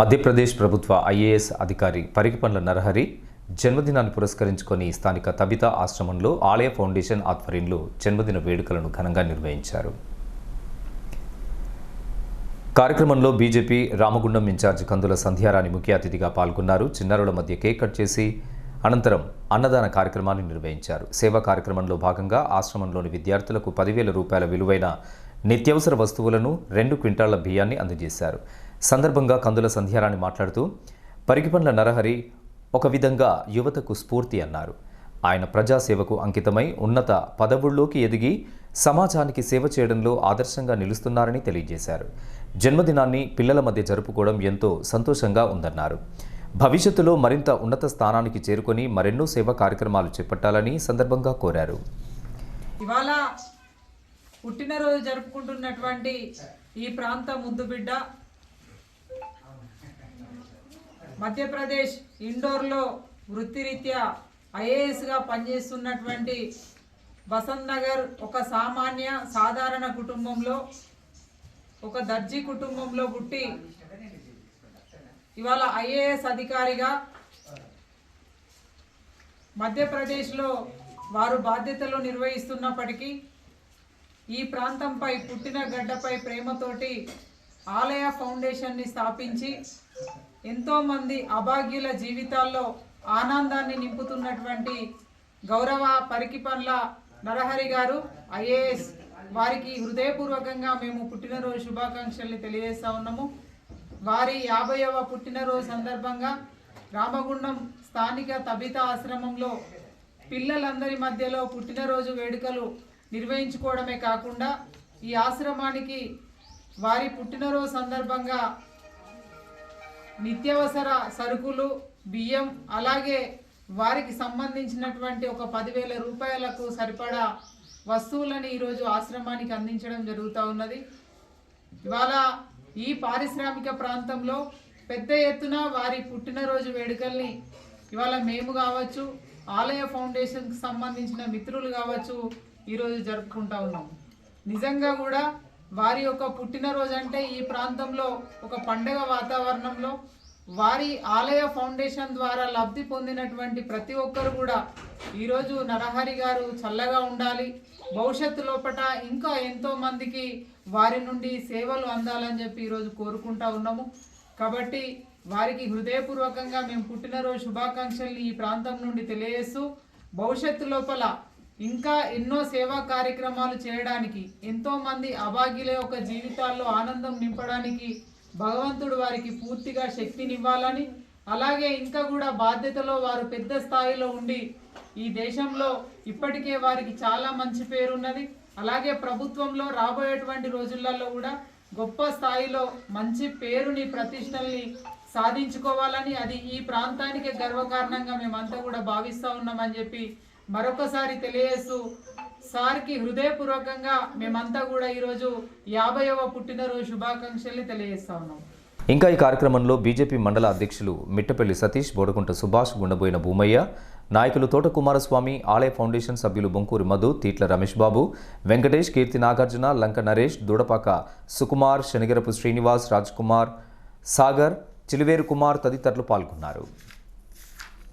మధ్యప్రదేశ్ ప్రభుత్వ ఐఏఎస్ అధికారి పరికిపండ్ల నరహరి జన్మదినాన్ని పురస్కరించుకొని స్థానిక తబితా ఆశ్రమంలో ఆలయ ఫౌండేషన్ ఆధ్వర్యంలో జన్మదిన వేడుకలను ఘనంగా నిర్వహించారు. కార్యక్రమంలో బీజేపీ రామగుండం ఇన్ఛార్జ్ కందుల సంధ్యారాణి ముఖ్య అతిథిగా పాల్గొన్నారు. చిన్నారుల మధ్య కేక్ కట్ చేసి అనంతరం అన్నదాన కార్యక్రమాన్ని నిర్వహించారు. సేవా కార్యక్రమంలో భాగంగా ఆశ్రమంలోని విద్యార్థులకు పదివేల రూపాయల విలువైన నిత్యావసర వస్తువులను రెండు క్వింటాళ్ళ బియ్యాన్ని అందజేశారు. సందర్భంగా కందుల సంధ్యారాణి మాట్లాడుతూ పరిగిపండ్ల నరహరి ఒక విధంగా యువతకు స్ఫూర్తి అన్నారు. ఆయన ప్రజాసేవకు అంకితమై ఉన్నత పదవుల్లోకి ఎదిగి సమాజానికి సేవ చేయడంలో ఆదర్శంగా నిలుస్తున్నారని తెలియజేశారు. జన్మదినాన్ని పిల్లల మధ్య జరుపుకోవడం ఎంతో సంతోషంగా ఉందన్నారు. భవిష్యత్తులో మరింత ఉన్నత స్థానానికి చేరుకొని మరెన్నో సేవా కార్యక్రమాలు చేపట్టాలని సందర్భంగా కోరారు. ఇవాళ పుట్టినరోజు జరుపుకుంటున్నటువంటి ఈ ప్రాంత ముద్దుబిడ్డ మధ్యప్రదేశ్ ఇండోర్లో వృత్తిరీత్యా ఐఏఎస్గా పనిచేస్తున్నటువంటి బసంత్ నగర్ ఒక సామాన్య సాధారణ కుటుంబంలో ఒక దర్జీ కుటుంబంలో పుట్టి ఇవాళ ఐఏఎస్ అధికారిగా మధ్యప్రదేశ్లో వారు బాధ్యతలు నిర్వహిస్తున్నప్పటికీ ఈ ప్రాంతంపై పుట్టిన గడ్డపై ప్రేమతోటి ఆలయ ఫౌండేషన్ని స్థాపించి ఎంతోమంది అభాగ్యుల జీవితాల్లో ఆనందాన్ని నింపుతున్నటువంటి గౌరవ పరికి పనుల నరహరి గారు ఐఏఎస్ వారికి హృదయపూర్వకంగా మేము పుట్టినరోజు శుభాకాంక్షల్ని తెలియజేస్తా ఉన్నాము. వారి యాభైవ పుట్టినరోజు సందర్భంగా రామగుండం స్థానిక తబిత ఆశ్రమంలో పిల్లలందరి మధ్యలో పుట్టినరోజు వేడుకలు నిర్వహించుకోవడమే కాకుండా ఈ ఆశ్రమానికి వారి పుట్టినరోజు సందర్భంగా నిత్యావసర సరుకులు బియ్యం అలాగే వారికి సంబంధించినటువంటి ఒక పదివేల రూపాయలకు సరిపడా వస్తువులను ఈరోజు ఆశ్రమానికి అందించడం జరుగుతూ ఉన్నది. ఇవాళ ఈ పారిశ్రామిక ప్రాంతంలో పెద్ద ఎత్తున వారి పుట్టినరోజు వేడుకల్ని ఇవాళ మేము కావచ్చు ఆలయ ఫౌండేషన్కి సంబంధించిన మిత్రులు కావచ్చు ఈరోజు జరుపుకుంటా ఉన్నాం. నిజంగా కూడా వారి యొక్క పుట్టినరోజు అంటే ఈ ప్రాంతంలో ఒక పండగ వాతావరణంలో వారి ఆలయ ఫౌండేషన్ ద్వారా లబ్ధి పొందినటువంటి ప్రతి ఒక్కరు కూడా ఈరోజు నరహరి గారు చల్లగా ఉండాలి. భవిష్యత్తు లోపల ఇంకా ఎంతో మందికి వారి నుండి సేవలు అందాలని చెప్పి ఈరోజు కోరుకుంటా ఉన్నాము. కాబట్టి వారికి హృదయపూర్వకంగా మేము పుట్టినరోజు శుభాకాంక్షల్ని ఈ ప్రాంతం నుండి తెలియజేస్తూ భవిష్యత్తు లోపల ఇంకా ఎన్నో సేవా కార్యక్రమాలు చేయడానికి ఎంతో మంది అభాగ్యుల యొక్క జీవితాల్లో ఆనందం నింపడానికి భగవంతుడు వారికి పూర్తిగా శక్తినివ్వాలని అలాగే ఇంకా కూడా బాధ్యతలో వారు పెద్ద స్థాయిలో ఉండి ఈ దేశంలో ఇప్పటికే వారికి చాలా మంచి పేరున్నది. అలాగే ప్రభుత్వంలో రాబోయేటువంటి రోజులలో కూడా గొప్ప స్థాయిలో మంచి పేరుని ప్రతిష్టల్ని సాధించుకోవాలని అది ఈ ప్రాంతానికి గర్వకారణంగా మేమంతా కూడా భావిస్తూ ఉన్నామని చెప్పి మరొకసారి తెలియజేస్తూ సార్కి హృదయపూర్వకంగా మేమంతా కూడా ఈరోజు యాభైవ పుట్టినరోజు శుభాకాంక్షల్ని తెలియజేస్తా ఉన్నాం. ఇంకా ఈ కార్యక్రమంలో బీజేపీ మండల అధ్యక్షులు మిట్టపల్లి సతీష్ బోడకుంట సుభాష్ గుండబోయిన భూమయ్య నాయకులు తోట కుమారస్వామి ఆలయ ఫౌండేషన్ సభ్యులు బొంకూరి మధు తీట్ల రమేష్ బాబు వెంకటేష్ కీర్తి నాగార్జున లంక నరేష్ దూడపాక సుకుమార్ శనిగరపు శ్రీనివాస్ రాజ్ కుమార్ సాగర్ చిలువేరు కుమార్ తదితరులు పాల్గొన్నారు.